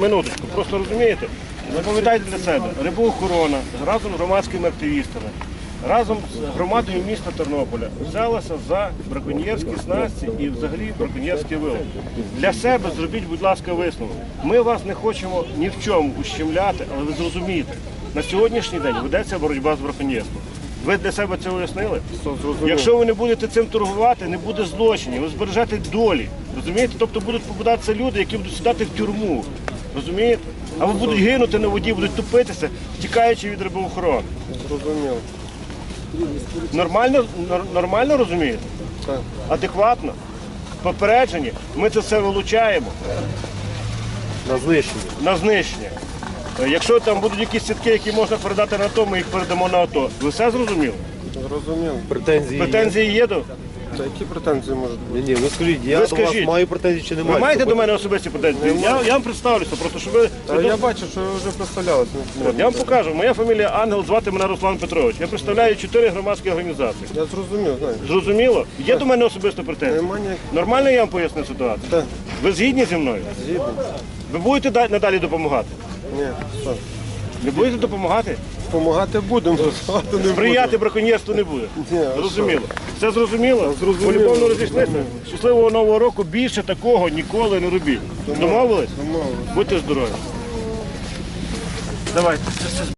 Минуточку. Просто розумієте, запам'ятайте для себе, рибоохорона разом з громадськими активістами, разом з громадою міста Тернополя взялася за браконьєрські снасті і взагалі браконьєрський вилов. Для себе зробіть, будь ласка, висновок. Ми вас не хочемо ні в чому ущемляти, але ви зрозумієте, на сьогоднішній день ведеться боротьба з браконьєрством. Ви для себе це уяснили? Якщо ви не будете цим торгувати, не буде злочинів, ви збережете долі. Розумієте? Тобто будуть попадатися люди, які будуть сідати в тюрму. Розумієте? Або будуть гинути на воді, будуть тупитися, тікаючи від рибоохорони. Зрозуміло. Нормально, нормально розумієте? Так. Адекватно? Попереджені, ми це все вилучаємо На знищення. на знищення. Е, Якщо там будуть якісь сітки, які можна передати на АТО, ми їх передамо на АТО. Ви все зрозуміли? Зрозуміло. Претензії. Претензії є до? Та які претензії можуть бути? Ні, ні, ви скажіть, я Ви до вас скажіть. маю претензії чи не Ви маєте до мене особисті претензії? Я, я вам представлюся, просто щоб ви. Та я бачу, що ви вже представлялися. От, я вам покажу. Моя фамілія Ангел, звати мене Руслан Петрович. Я представляю чотири громадські організації. Я зрозумів, знаєте. Зрозуміло? Є до мене особисто претензії? Нема ніяких. Нормально я вам поясню ситуацію? Так, Ви згідні зі мною? згідно. Ви будете да- надалі допомагати? Ні, що? Не будете допомагати? Помагати будемо, працювати не будемо. Браконьєрству не буде. Ні, а Зрозуміло. Все зрозуміло? зрозуміло. Полюбовно розійшлися. Щасливого нового року. Більше такого ніколи не робіть. Домовились? Домовились. Будьте здорові. Давайте.